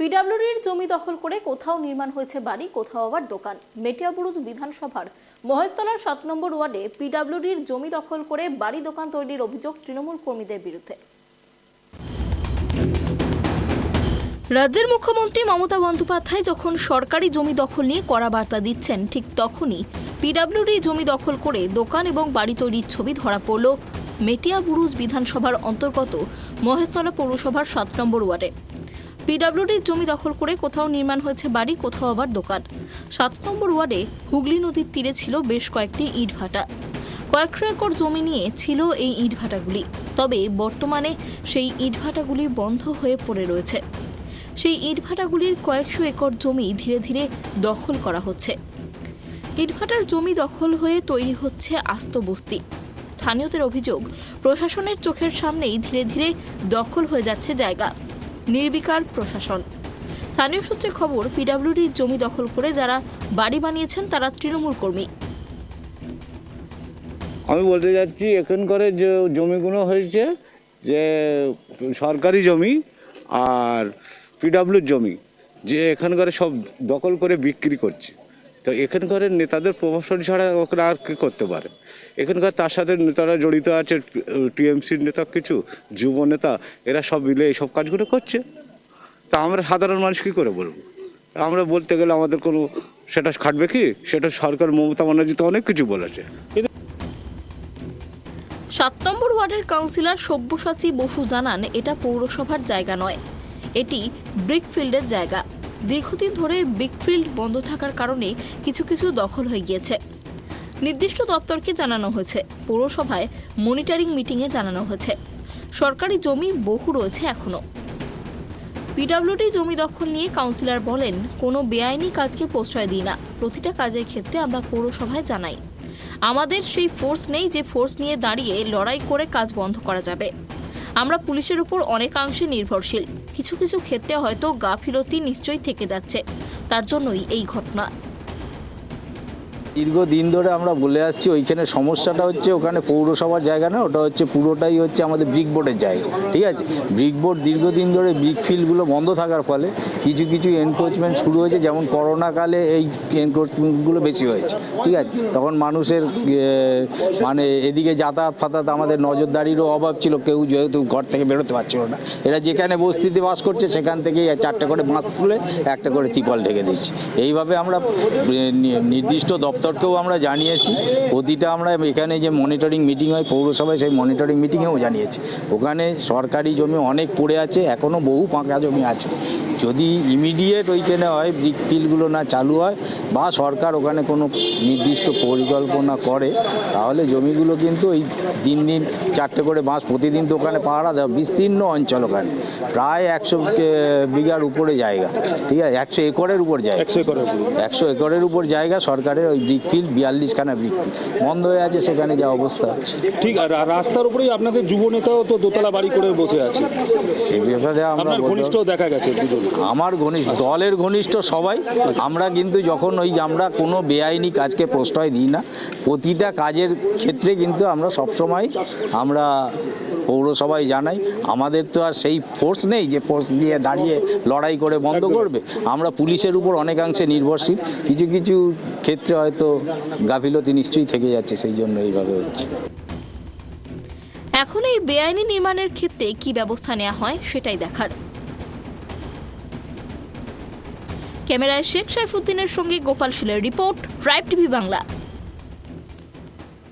পিডাব্লিউডির জমি দখল করে কোথাও নির্মাণ হয়েছে বাড়ি, কোথাও আবার দোকান। মেটিয়াবুরুজ বিধানসভার মহেশতলার সাত নম্বর ওয়ার্ডে পিডাব্লিউডির জমি দখল করে বাড়ি দোকান তৈরির অভিযোগ তৃণমূল কর্মীদের বিরুদ্ধে। রাজ্যের মুখ্যমন্ত্রী মমতা বন্দ্যোপাধ্যায় যখন সরকারি জমি দখল নিয়ে কড়া বার্তা দিচ্ছেন, ঠিক তখনই পিডাব্লিউডি জমি দখল করে দোকান এবং বাড়ি তৈরির ছবি ধরা পড়ল। মেটিয়াবুরুজ বিধানসভার অন্তর্গত মহেশতলা পৌরসভার সাত নম্বর ওয়ার্ডে। পিডাব্লিউডির জমি দখল করে কোথাও নির্মাণ হয়েছে বাড়ি, কোথাও আবার দোকান। সাত নম্বর ওয়ার্ডে হুগলি নদীর তীরে ছিল বেশ কয়েকটি ইটভাটা। কয়েকশো একর জমি নিয়ে ছিল এই ইটভাটাগুলি। তবে বর্তমানে সেই ইটভাটাগুলি বন্ধ হয়ে পড়ে রয়েছে। সেই ইটভাটাগুলির কয়েকশো একর জমি ধীরে ধীরে দখল করা হচ্ছে। ইটভাটার জমি দখল হয়ে তৈরি হচ্ছে আস্ত বস্তি। স্থানীয়দের অভিযোগ, প্রশাসনের চোখের সামনেই ধীরে ধীরে দখল হয়ে যাচ্ছে জায়গা। নির্বিকার প্রশাসন। স্থানীয় সূত্রে খবর পিডাব্লিউডির জমি দখল করে যারা বাড়ি বানিয়েছেন, তারা তৃণমূল কর্মী। আমি বলতে যাচ্ছি এখানকার যে জমিগুলো হয়েছে, যে সরকারি জমি আর পিডাব্লিউর জমি, যে এখানকার সব দখল করে বিক্রি করছে। তো এখানকার নেতাদের প্রমোশন ছাড়া ওখানে আর কি করতে পারে? এখানকার তার সাথে নেতারা জড়িত আছে, টিএমসির নেতা কিছু, যুব নেতা, এরা সব মিলে এইসব কাজগুলো করছে। তা আমরা সাধারণ মানুষ কী করে বলব? আমরা বলতে গেলে আমাদের কোনো সেটা খাটবে কি? সেটা সরকার, মমতা ব্যানার্জি তো অনেক কিছু বলেছে। সাত নম্বর ওয়ার্ডের কাউন্সিলর সব্যসাচী বসু জানান, এটা পৌরসভার জায়গা নয়, এটি ব্রিকফিল্ডের জায়গা। দীর্ঘদিন ধরে ব্রিকফিল্ড বন্ধ থাকার কারণে কিছু কিছু দখল হয়ে গিয়েছে। নির্দিষ্ট দপ্তরকে জানানো হয়েছে, পৌরসভায় মনিটরিং মিটিংয়ে জানানো হয়েছে। সরকারি জমি বহু রয়েছে এখনও পিডাব্লিউডি জমি দখল নিয়ে কাউন্সিলর বলেন, কোনো বেআইনি কাজকে প্রশ্রয় দিই না। প্রতিটা কাজের ক্ষেত্রে আমরা পৌরসভায় জানাই। আমাদের সেই ফোর্স নেই যে ফোর্স নিয়ে দাঁড়িয়ে লড়াই করে কাজ বন্ধ করা যাবে। আমরা পুলিশের উপর অনেকাংশে নির্ভরশীল। কিছু কিছু ক্ষেত্রে হয়তো গাফিলতি নিশ্চয়ই থেকে যাচ্ছে। তার জন্যই এই ঘটনা। দীর্ঘদিন ধরে আমরা বলে আসছি, ওইখানে সমস্যাটা হচ্ছে ওখানে পৌরসভার জায়গা না, ওটা হচ্ছে পুরোটাই হচ্ছে আমাদের ব্রিক বোর্ডের জায়গা, ঠিক আছে? ব্রিক বোর্ড দীর্ঘদিন ধরে ব্রিক ফিল্ডগুলো বন্ধ থাকার ফলে কিছু কিছু এনক্রোচমেন্ট শুরু হয়েছে, যেমন করোনাকালে এই এনক্রোচমেন্টগুলো বেশি হয়েছে, ঠিক আছে? তখন মানুষের মানে এদিকে যাতায়াত ফাতায়াত আমাদের নজরদারিরও অভাব ছিল, কেউ যেহেতু ঘর থেকে বেরোতে পারছিল না। এরা যেখানে বস্তিতে বাস করছে, সেখান থেকেই চারটে করে বাঁশ তুলে একটা করে তিপল ঢেকে দিচ্ছি। এইভাবে আমরা নির্দিষ্ট দপ্তরকেও আমরা জানিয়েছি। প্রতিটা আমরা এখানে যে মনিটরিং মিটিং হয়, পৌরসভায় সেই মনিটরিং মিটিংয়েও জানিয়েছি। ওখানে সরকারি জমি অনেক পড়ে আছে এখনও বহু পাঁকা জমি আছে। যদি ইমিডিয়েট ওইখানে হয় ব্রিক ফিল্ডগুলো না চালু হয় বা সরকার ওখানে কোনো নির্দিষ্ট পরিকল্পনা করে তাহলে জমিগুলো কিন্তু ওই দিন দিন চারটে করে বাঁশ প্রতিদিন তো ওখানে পাহারা দেওয়া বিস্তীর্ণ অঞ্চল ওখানে। প্রায় একশো বিঘার উপরে জায়গা ঠিক আছে? একশো একরের উপর জায়গা। একশো একরের উপর। একশো একরের উপর জায়গা সরকারের ওই ব্রিক ফিল্ড বিয়াল্লিশখানা ব্রিক ফিল্ড বন্ধ হয়ে আছে সেখানে যা অবস্থা হচ্ছে। ঠিক রাস্তার উপরেই আপনাদের যুব নেতাও তো দোতলা বাড়ি করে বসে আছে। সে ব্যাপারে আমরা ঘনিষ্ঠ দেখা গেছে আমার ঘনিষ্ঠ দলের ঘনিষ্ঠ সবাই। আমরা কিন্তু যখন ওই আমরা কোনো বেআইনি কাজকে প্রশ্রয় দিই না। প্রতিটা কাজের ক্ষেত্রে কিন্তু আমরা সবসময় আমরা পৌরসভায় জানাই। আমাদের তো আর সেই ফোর্স নেই যে ফোর্স দিয়ে দাঁড়িয়ে লড়াই করে বন্ধ করবে। আমরা পুলিশের উপর অনেকাংশে নির্ভরশীল। কিছু কিছু ক্ষেত্রে হয়তো গাফিলতি নিশ্চয়ই থেকে যাচ্ছে সেই জন্য এইভাবে হচ্ছে। এখন এই বেআইনি নির্মাণের ক্ষেত্রে কি ব্যবস্থা নেওয়া হয় সেটাই দেখার। ক্যামেরায় শেখ সাইফুদ্দিনের সঙ্গে গোপাল শিলের রিপোর্ট ট্রাইব টিভি বাংলা।